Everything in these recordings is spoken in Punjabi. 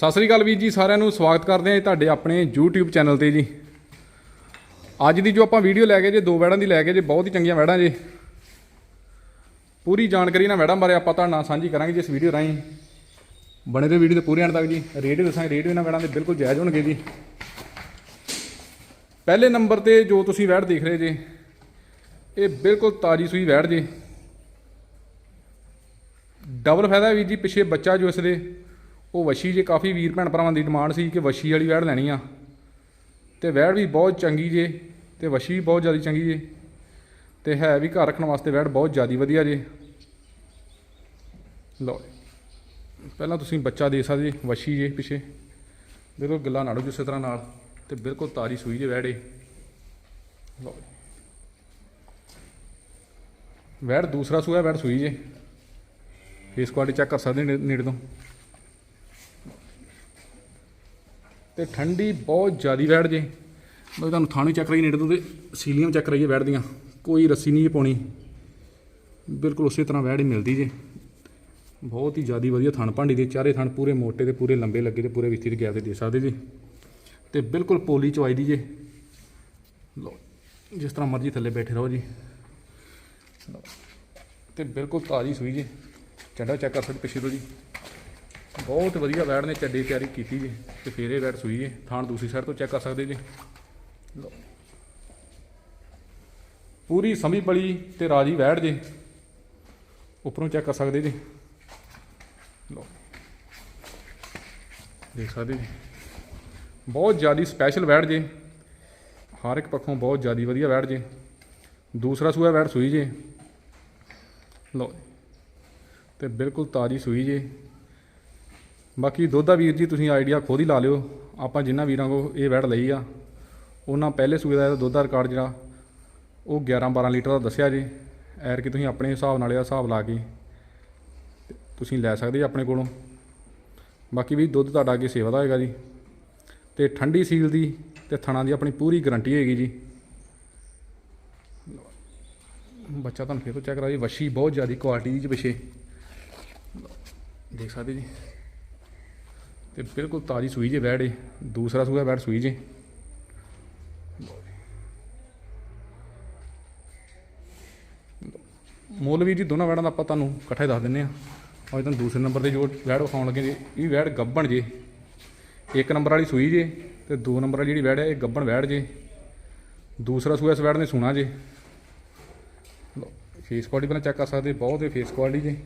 ਸਤਿ ਸ੍ਰੀ ਅਕਾਲ ਵੀਰ ਜੀ, ਸਾਰਿਆਂ ਨੂੰ ਸਵਾਗਤ ਕਰਦੇ ਹਾਂ ਜੀ ਤੁਹਾਡੇ ਆਪਣੇ YouTube ਚੈਨਲ ਤੇ ਜੀ। ਅੱਜ ਦੀ ਜੋ ਆਪਾਂ ਵੀਡੀਓ ਲੈ ਕੇ ਜੇ, ਦੋ ਵੈੜਾਂ ਦੀ ਲੈ ਕੇ ਜੇ, ਬਹੁਤ ਹੀ ਚੰਗੀਆਂ ਵੈੜਾਂ ਜੇ। ਪੂਰੀ ਜਾਣਕਾਰੀ ਨਾ ਵੈੜਾਂ ਬਾਰੇ ਆਪਾਂ ਤੁਹਾਡੇ ਨਾਲ ਸਾਂਝੀ ਕਰਾਂਗੇ ਜੀ ਇਸ ਵੀਡੀਓ ਰਾਹੀਂ। ਬਣੇ ਰਹੋ ਵੀਡੀਓ ਦੇ ਪੂਰੇ ਅੰਤ ਤੱਕ ਜੀ। ਰੇਡੀਓ ਦੱਸਾਂਗੇ ਰੇਡੀਓ ਵੀ ਨਾ ਵੈੜਾਂ ਦੇ ਬਿਲਕੁਲ ਜਾਇਜ਼ ਹੋਣਗੇ ਜੀ। ਪਹਿਲੇ ਨੰਬਰ ਤੇ ਜੋ ਤੁਸੀਂ ਵੈੜ ਦੇਖ ਰਹੇ ਜੇ, ਇਹ ਬਿਲਕੁਲ ਤਾਜੀ ਸੂਈ ਵੈੜ ਜੇ। ਡਬਲ ਫਾਇਦਾ ਵੀ ਜੀ, ਪਿੱਛੇ ਬੱਚਾ ਜੋ ਇਸ ਦੇ ਉਹ ਵਸ਼ੀ ਜੇ ਕਾਫੀ ਵੀਰ ਭੈਣ ਭਰਾਵਾਂ ਦੀ ਡਿਮਾਂਡ ਸੀ ਕਿ ਵਸ਼ੀ ਵਾਲੀ ਵੈੜ ਲੈਣੀ ਆ। ਤੇ ਵੈੜ ਵੀ ਬਹੁਤ ਚੰਗੀ ਜੇ, ਤੇ ਵਸ਼ੀ ਵੀ ਬਹੁਤ ਜ਼ਿਆਦਾ ਚੰਗੀ ਜੇ। ਤੇ ਹੈ ਵੀ ਘਰ ਰੱਖਣ ਵਾਸਤੇ ਵੈੜ ਬਹੁਤ ਜ਼ਿਆਦਾ ਵਧੀਆ ਜੇ। ਲਓ ਪਹਿਲਾਂ ਤੁਸੀਂ ਬੱਚਾ ਦੇ ਸਕਦੇ ਜੇ, ਵਸ਼ੀ ਜੇ ਪਿੱਛੇ। ਬਿਲਕੁਲ ਗੱਲਾਂ ਨਾੜੋ ਜਿਸੇ ਤਰ੍ਹਾਂ ਨਾਲ, ਤੇ ਬਿਲਕੁਲ ਤਾਜੀ ਸੂਈ ਜੇ ਵੈੜੇ ਲਓ ਜੀ। ਵੈੜ ਦੂਸਰਾ ਸੂਆ ਵੈੜ ਸੂਈ ਜੇ। ਫੇਸ ਕੁਆਲਿਟੀ ਚੈੱਕ ਕਰ ਸਕਦੇ ਨੇੜੇ ਤੋਂ। ਤੇ ਠੰਡੀ ਬਹੁਤ ਜ਼ਿਆਦੀ ਬੈਠ ਜੇ। ਮੈਂ ਤੁਹਾਨੂੰ ਥਾਣੀ ਚੱਕ ਰਹੀ ਨੇੜੇ ਤੋਂ ਤੇ ਸੀਲੀਆਂ ਚੈੱਕ ਰਹੀਏ ਵੈੜ ਦੀਆਂ ਕੋਈ ਰੱਸੀ ਨਹੀਂ ਜੇ ਪਾਉਣੀ। ਬਿਲਕੁਲ ਉਸੇ ਤਰ੍ਹਾਂ ਵੈੜ ਹੀ ਮਿਲਦੀ ਜੇ। ਬਹੁਤ ਹੀ ਜ਼ਿਆਦੀ ਵਧੀਆ ਥਣ ਭਾਂਡੀ ਦੇ ਚਾਰੇ ਥਣ ਪੂਰੇ ਮੋਟੇ ਤੇ ਪੂਰੇ ਲੰਬੇ ਲੱਗੇ ਤੇ ਪੂਰੇ ਵਿੱਥੀ ਦੇ ਗੈਪ ਤੇ ਦੇ ਸਕਦੇ ਜੀ। ਤੇ ਬਿਲਕੁਲ ਪੋਲੀ ਚਵਾਈ ਦੀ ਜੇ। ਲਓ, ਜਿਸ ਤਰ੍ਹਾਂ ਮਰਜ਼ੀ ਥੱਲੇ ਬੈਠੇ ਰਹੋ ਜੀ। ਲਓ। ਤੇ ਬਿਲਕੁਲ ਤਾਜ਼ੀ ਸੂਈ ਜੇ। ਚੱਡਾ ਚੈੱਕ ਕਰ ਸਕਦੇ ਪਿੱਛੇ ਤੋਂ ਜੀ। ਬਹੁਤ ਵਧੀਆ ਵੈੜ ਨੇ, ਚੱਡੇ ਤਿਆਰੀ ਕੀਤੀ ਜੀ, ਤੇ ਫੇਰ ਇਹ ਵੈੜ ਸੂਈ ਜੇ, ਥਾਣ ਦੂਸਰੀ ਸਾਈਡ ਤੋਂ ਚੈੱਕ ਕਰ ਸਕਦੇ ਜੀ। ਲਓ। ਪੂਰੀ ਸਮੀ ਬਲੀ ਤੇ ਰਾਜੀ ਵੈੜ ਜੇ, ਉੱਪਰੋਂ ਚੈੱਕ ਕਰ ਸਕਦੇ ਜੀ। ਲਓ। ਦੇਖ ਸਕਦੇ ਜੀ। ਬਹੁਤ ਜ਼ਿਆਦੀ ਸਪੈਸ਼ਲ ਵੈੜ ਜੇ, ਹਰ ਇੱਕ ਪੱਖੋਂ ਬਹੁਤ ਜ਼ਿਆਦੀ ਵਧੀਆ ਵੈੜ ਜੇ, ਦੂਸਰਾ ਸੂਆ ਵੈੜ ਸੂਈ ਜੇ। ਲਓ। ਤੇ ਬਿਲਕੁਲ ਤਾਜੀ ਸੂਈ ਜੇ। ਬਾਕੀ ਦੁੱਧ ਦਾ ਵੀਰ ਜੀ, ਤੁਸੀਂ ਆਈਡੀਆ ਖੁਦ ਹੀ ਲਾ ਲਿਓ। ਆਪਾਂ ਜਿੰਨਾ ਵੀਰਾਂ ਕੋ ਇਹ ਵੈੜ ਲਈ ਆ, ਉਹਨਾਂ ਪਹਿਲੇ ਸੂਏ ਦਾ ਦੁੱਧ ਦਾ ਰਿਕਾਰਡ ਜਿਹੜਾ, ਉਹ 11 12 ਲੀਟਰ ਦਾ ਦੱਸਿਆ ਜੀ। ਐਰ ਕਿ ਤੁਸੀਂ ਆਪਣੇ ਹਿਸਾਬ ਨਾਲ ਇਹਦਾ ਹਿਸਾਬ ਲਾ ਕੇ ਤੇ ਤੁਸੀਂ ਲੈ ਸਕਦੇ ਜੀ ਆਪਣੇ ਕੋਲੋਂ। ਬਾਕੀ ਵੀ ਦੁੱਧ ਤੁਹਾਡਾ ਅੱਗੇ ਸੇਵਾ ਦਾ ਹੋਏਗਾ ਜੀ। ਤੇ ਠੰਡੀ ਸੀਲ ਦੀ ਤੇ ਥਣਾ ਦੀ ਆਪਣੀ ਪੂਰੀ ਗਾਰੰਟੀ ਹੋਏਗੀ ਜੀ। ਬੱਚਾ ਤੁਹਾਨੂੰ ਫਿਰ ਤੋਂ ਚੈੱਕ ਕਰਾ ਜੀ ਵਸ਼ੀ ਬਹੁਤ ਜ਼ਿਆਦਾ ਕੁਆਲਿਟੀ ਦੀ ਜੀ ਪਿਛੇ। ਦੇਖ ਸਕਦੇ ਜੀ। ਤੇ ਬਿਲਕੁਲ ਤਾਜੀ ਸੂਈ ਜੇ ਬੈੜ ਏ, ਦੂਸਰਾ ਸੂਆ ਬੈੜ ਸੂਈ ਜੇ। ਮੁੱਲ ਵੀ ਜੀ, ਦੋਨਾਂ ਵੈੜਾਂ ਦਾ ਆਪਾਂ ਤੁਹਾਨੂੰ ਇਕੱਠਾ ਹੀ ਦੱਸ ਦਿੰਨੇ ਆ ਅੱਜ ਤੁਹਾਨੂੰ ਦੂਸਰੇ ਨੰਬਰ ਤੇ ਜੋ ਵੈੜ ਵਿਖਾਉਣ ਲੱਗੇ ਜੀ ਇਹ ਵੈੜ ਗੱਬਣ ਜੇ। ਇੱਕ ਨੰਬਰ ਵਾਲੀ ਸੂਈ ਜੇ ਤੇ ਦੋ ਨੰਬਰ ਵਾਲੀ ਜਿਹੜੀ ਵੈੜ ਹੈ, ਇਹ ਗੱਬਣ ਵੈੜ ਜੇ। ਦੂਸਰਾ ਸੂਆ ਇਸ ਵੈੜ ਨੇ ਸੁਣਾ ਜੇ। ਫੇਸ ਕੁਆਲਿਟੀ ਪਹਿਲਾਂ ਚੈੱਕ ਕਰ ਸਕਦੇ, ਬਹੁਤ ਹੀ ਫੇਸ ਕੁਆਲਿਟੀ ਜੇ।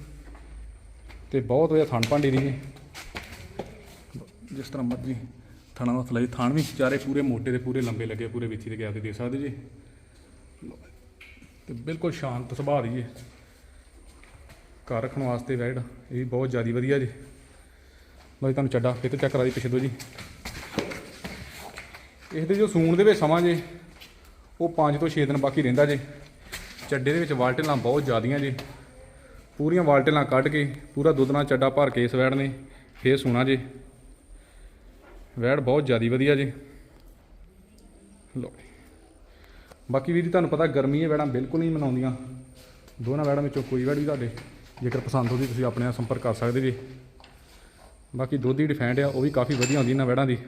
ਤੇ ਬਹੁਤ ਵਧੀਆ ਥਣ ਭਾਂਡੀ ਦੀ ਜੀ ਜਿਸ ਤਰ੍ਹਾਂ ਮਰਜ਼ੀ ਥਣਾ ਦਾ ਫਲਾਈ ਥਾਣ ਵੀ ਚਾਰੇ ਪੂਰੇ ਮੋਟੇ ਦੇ ਪੂਰੇ ਲੰਬੇ ਲੱਗੇ, ਪੂਰੇ ਵਿੱਥੀ ਦੇ ਗੈਪ ਕੇ ਦੇ ਸਕਦੇ ਜੀ। ਤੇ ਬਿਲਕੁਲ ਸ਼ਾਂਤ ਸੁਭਾਅ ਦੀ ਜੀ। ਘਰ ਰੱਖਣ ਵਾਸਤੇ ਵੈੜ ਇਹ ਵੀ ਬਹੁਤ ਜ਼ਿਆਦਾ ਵਧੀਆ ਜੀ। ਲਓ ਜੀ, ਤੁਹਾਨੂੰ ਚੱਡਾ, ਫਿਰ ਤੋਂ ਚੈੱਕ ਕਰਾ ਦੀ ਪਿੱਛੇ ਤੋਂ ਜੀ। ਇਸ ਦੇ ਜੋ ਸੂਣ ਦੇ ਵਿੱਚ ਸਮਾਂ ਜੇ, ਉਹ 5 ਤੋਂ 6 ਦਿਨ ਬਾਕੀ ਰਹਿੰਦਾ ਜੇ। ਚੱਡੇ ਦੇ ਵਿੱਚ ਵਾਲਟਲਾਂ ਬਹੁਤ ਜ਼ਿਆਦੀਆਂ ਜੇ। ਪੂਰੀਆਂ ਵਾਲਟਲਾਂ ਕੱਢ ਕੇ, ਪੂਰਾ ਦੁੱਧ ਨਾਲ ਚੱਡਾ ਭਰ ਕੇ ਇਸ ਵੈੜ ਨੇ, ਫੇਰ ਸੂਣਾ ਜੇ। ਵੈੜ ਬਹੁਤ ਜ਼ਿਆਦਾ ਵਧੀਆ ਜੇ। ਲੋ ਬਾਕੀ ਵੀਰ ਜੀ, ਤੁਹਾਨੂੰ ਪਤਾ ਗਰਮੀ ਇਹ ਵੈੜਾਂ ਬਿਲਕੁਲ ਨਹੀਂ ਮਨਾਉਂਦੀਆਂ। ਦੋਨਾਂ ਵੈੜਾਂ ਵਿੱਚੋਂ ਕੋਈ ਵੈੜ ਵੀ ਤੁਹਾਡੇ ਜੇਕਰ ਪਸੰਦ ਹੋਦੀ, ਤੁਸੀਂ ਆਪਣੇ ਨਾਲ ਸੰਪਰਕ ਕਰ ਸਕਦੇ ਜੀ। ਬਾਕੀ ਦੁੱਧ ਦੀ ਡਿਫੈਂਡ ਆ, ਉਹ ਵੀ ਕਾਫੀ ਵਧੀਆ ਹੁੰਦੀ ਇਹਨਾਂ ਵੈੜਾਂ ਦੀ।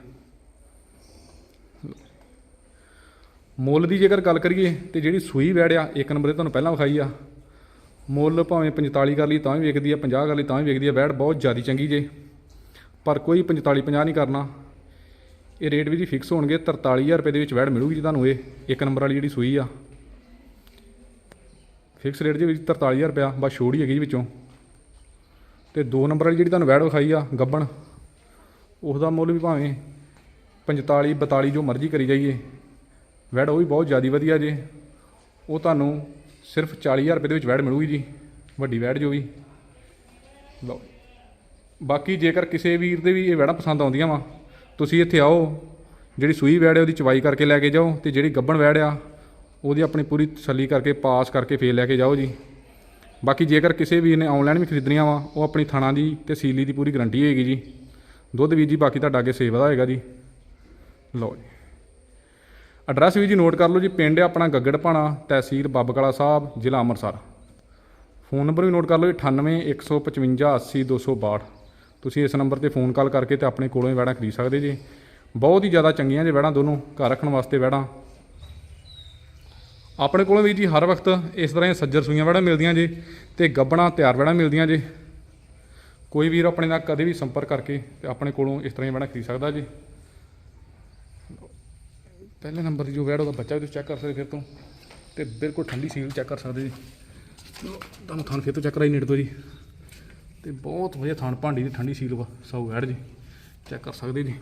ਮੁੱਲ ਦੀ ਜੇਕਰ ਗੱਲ ਕਰੀਏ ਤੇ ਜਿਹੜੀ ਸੂਈ ਵੈੜ ਆ, ਇੱਕ ਨੰਬਰ ਤੇ ਤੁਹਾਨੂੰ ਪਹਿਲਾਂ ਵਿਖਾਈ ਆ। ਮੁੱਲ ਭਾਵੇਂ 45 ਕਰ ਲਈ ਤਾਂ ਵੀ ਵਿਕਦੀ ਆ 50 ਕਰ ਲਈ ਤਾਂ ਵੀ ਵਿਕਦੀ ਆ। ਵੈੜ ਬਹੁਤ ਜ਼ਿਆਦਾ ਚੰਗੀ ਜੇ। ਪਰ ਕੋਈ 45 50 ਨਹੀਂ ਕਰਨਾ। ਇਹ ਰੇਟ ਵੀ ਜੀ ਫਿਕਸ ਹੋਣਗੇ 43000 ਰੁਪਏ ਦੇ ਵਿੱਚ ਵੈੜ ਮਿਲੂਗੀ ਜੀ ਤੁਹਾਨੂੰ ਇਹ। ਇੱਕ ਨੰਬਰ ਵਾਲੀ ਜਿਹੜੀ ਸੂਈ ਆ। ਫਿਕਸ ਰੇਟ ਦੇ ਵਿੱਚ 43000 ਰੁਪਇਆ, ਬਸ ਛੋੜ ਹੀ ਹੈਗੀ ਜੀ ਵਿੱਚੋਂ। ਤੇ ਦੋ ਨੰਬਰ ਵਾਲੀ ਜਿਹੜੀ ਤੁਹਾਨੂੰ ਵੈੜ ਵਿਖਾਈ ਆ, ਗੱਬਣ ਉਸ ਦਾ ਮੁੱਲ ਵੀ ਭਾਵੇਂ 45 42 ਜੋ ਮਰਜ਼ੀ ਕਰੀ ਜਾਈਏ। ਵੈੜ ਉਹ ਵੀ ਬਹੁਤ ਜ਼ਿਆਦਾ ਵਧੀਆ ਜੇ। ਉਹ ਤੁਹਾਨੂੰ ਸਿਰਫ 40000 ਰੁਪਏ ਦੇ ਵਿੱਚ ਵੈੜ ਮਿਲੂਗੀ ਜੀ, ਵੱਡੀ ਵੈੜ ਜੋ ਵੀ। ਲਓ। ਬਾਕੀ ਜੇਕਰ ਕਿਸੇ ਵੀਰ ਦੇ ਵੀ ਇਹ ਵੈੜਾਂ ਪਸੰਦ ਆਉਂਦੀਆਂ ਵਾ ਤੁਸੀਂ ਇੱਥੇ ਆਓ, ਜਿਹੜੀ ਸੂਈ ਵੈੜ ਹੈ ਉਹਦੀ ਚਵਾਈ ਕਰਕੇ ਲੈ ਕੇ ਜਾਓ ਤੇ ਜਿਹੜੀ ਗੱਬਣ ਵੈੜ ਆ, ਉਹਦੀ ਆਪਣੀ ਪੂਰੀ ਤਸੱਲੀ ਕਰਕੇ, ਪਾਸ ਕਰਕੇ ਫੇਰ ਲੈ ਕੇ ਜਾਓ ਜੀ। ਬਾਕੀ ਜੇਕਰ ਕਿਸੇ ਵੀ ਨੇ ਆਨਲਾਈਨ ਵੀ ਖਰੀਦਣੀਆਂ ਵਾ, ਉਹ ਆਪਣੀ ਥਾਣਾ ਦੀ ਤੇ ਸੀਲੀ ਦੀ ਪੂਰੀ ਗਾਰੰਟੀ ਹੋਏਗੀ ਜੀ। ਦੁੱਧ ਵੀ ਜੀ, ਬਾਕੀ ਤੁਹਾਡਾ ਅੱਗੇ ਸੇਵਾ ਦਾ ਹੋਏਗਾ ਜੀ। ਲਓ ਜੀ। ਐਡਰੈਸ ਵੀ ਜੀ ਨੋਟ ਕਰ ਲਓ ਜੀ, ਪਿੰਡ ਆਪਣਾ ਗੱਗੜ ਭਾਣਾ, ਤਹਿਸੀਲ ਬੱਬਕਲਾ ਸਾਹਿਬ, ਜ਼ਿਲ੍ਹਾ ਅੰਮ੍ਰਿਤਸਰ। ਫੋਨ ਨੰਬਰ ਵੀ ਨੋਟ ਕਰ ਲਓ ਜੀ 98 155 80 262 ਤੁਸੀਂ ਇਸ ਨੰਬਰ ਤੇ ਫੋਨ ਕਾਲ ਕਰਕੇ ਤੇ ਆਪਣੇ ਕੋਲੋਂ ਹੀ ਵੈੜਾਂ ਖਰੀਦ ਸਕਦੇ ਜੀ। ਬਹੁਤ ਹੀ ਜ਼ਿਆਦਾ ਚੰਗੀਆਂ ਜੇ ਵੈੜਾਂ ਦੋਨੋਂ ਘਰ ਰੱਖਣ ਵਾਸਤੇ ਵੈੜਾਂ ਆਪਣੇ ਕੋਲੋਂ ਵੀ ਜੀ ਹਰ ਵਕਤ ਇਸ ਤਰ੍ਹਾਂ ਸੱਜਰ ਸੂਈਆਂ ਵੈੜਾਂ ਮਿਲਦੀਆਂ ਜੀ ਤੇ ਗੱਬਣਾ ਤਿਆਰ ਵੈੜਾਂ ਮਿਲਦੀਆਂ ਜੀ। ਕੋਈ ਵੀਰ ਆਪਣੇ ਨਾਲ ਕਦੇ ਵੀ ਸੰਪਰਕ ਕਰਕੇ ਤੇ ਆਪਣੇ ਕੋਲੋਂ ਇਸ ਤਰ੍ਹਾਂ ਦੀਆਂ ਵੈੜਾਂ ਖਰੀਦ ਸਕਦਾ ਜੀ। ਪਹਿਲੇ ਨੰਬਰ ਦੀ ਜੋ ਵੈੜ ਉਹਦਾ ਬੱਚਾ ਵੀ ਤੁਸੀਂ ਚੈੱਕ ਕਰ ਸਕਦੇ ਫਿਰ ਤੋਂ। ਤੇ ਬਿਲਕੁਲ ਠੰਡੀ ਸੀਲ ਚੈੱਕ ਕਰ ਸਕਦੇ ਜੀ। ਤੁਹਾਨੂੰ ਥਾਨ ਫਿਰ ਤੋਂ ਚੈੱਕ ਕਰਾਈ ਨੇੜੇ ਤੋਂ ਜੀ। ਤੇ ਬਹੁਤ ਵਧੀਆ ਥਾਨ, ਭਾਂਡੀ ਦੀ ਠੰਡੀ ਸੀਲ ਵਾ, ਸੌ ਵੈੜ ਜੀ। ਚੈੱਕ ਕਰ ਸਕਦੇ ਜੀ?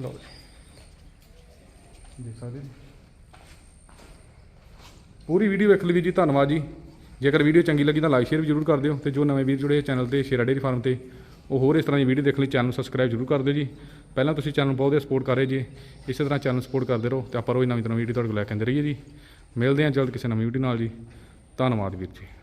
ਲਓ ਜੀ। ਦੇਖ ਸਕਦੇ ਜੀ? ਪੂਰੀ ਵੀਡੀਓ ਵੇਖ ਲਈ ਜੀ, ਧੰਨਵਾਦ ਜੀ। ਜੇਕਰ ਵੀਡੀਓ ਚੰਗੀ ਲੱਗੀ ਤਾਂ ਲਾਈਕ, ਸ਼ੇਅਰ ਵੀ ਜ਼ਰੂਰ ਕਰ ਦਿਓ ਤੇ ਜੋ ਨਵੇਂ ਵੀਰ ਜੁੜੇ ਚੈਨਲ ਤੇ ਸ਼ੇਰਾ ਡੇਰੀ ਫਾਰਮ ਤੇ, ਉਹ ਹੋਰ ਇਸ ਤਰ੍ਹਾਂ ਦੀ ਵੀਡੀਓ ਦੇਖਣ ਲਈ, ਚੈਨਲ ਨੂੰ ਸਬਸਕ੍ਰਾਈਬ ਜ਼ਰੂਰ ਕਰ ਦਿਓ ਜੀ। ਪਹਿਲਾਂ ਤੁਸੀਂ ਚੈਨਲ ਨੂੰ ਬਹੁਤ ਵਧੀਆ ਸਪੋਰਟ ਕਰ ਰਹੇ ਜੀ, ਇਸੇ ਤਰ੍ਹਾਂ ਚੈਨਲ ਸਪੋਰਟ ਕਰਦੇ ਰਹੋ ਤੇ ਆਪਾਂ ਰੋਜ਼ ਨਵੀਂ ਤੋਂ ਨਵੀਂ ਵੀਡੀਓ ਤੁਹਾਡੇ ਕੋਲ ਲੈ ਕੇ ਆਉਂਦੇ ਰਹੀਏ ਜੀ। ਮਿਲਦੇ ਹਾਂ ਜਲਦ ਕਿਸੇ ਨਵੀਂ ਵੀਡੀਓ ਨਾਲ ਜੀ। ਧੰਨਵਾਦ ਵੀਰ ਜੀ।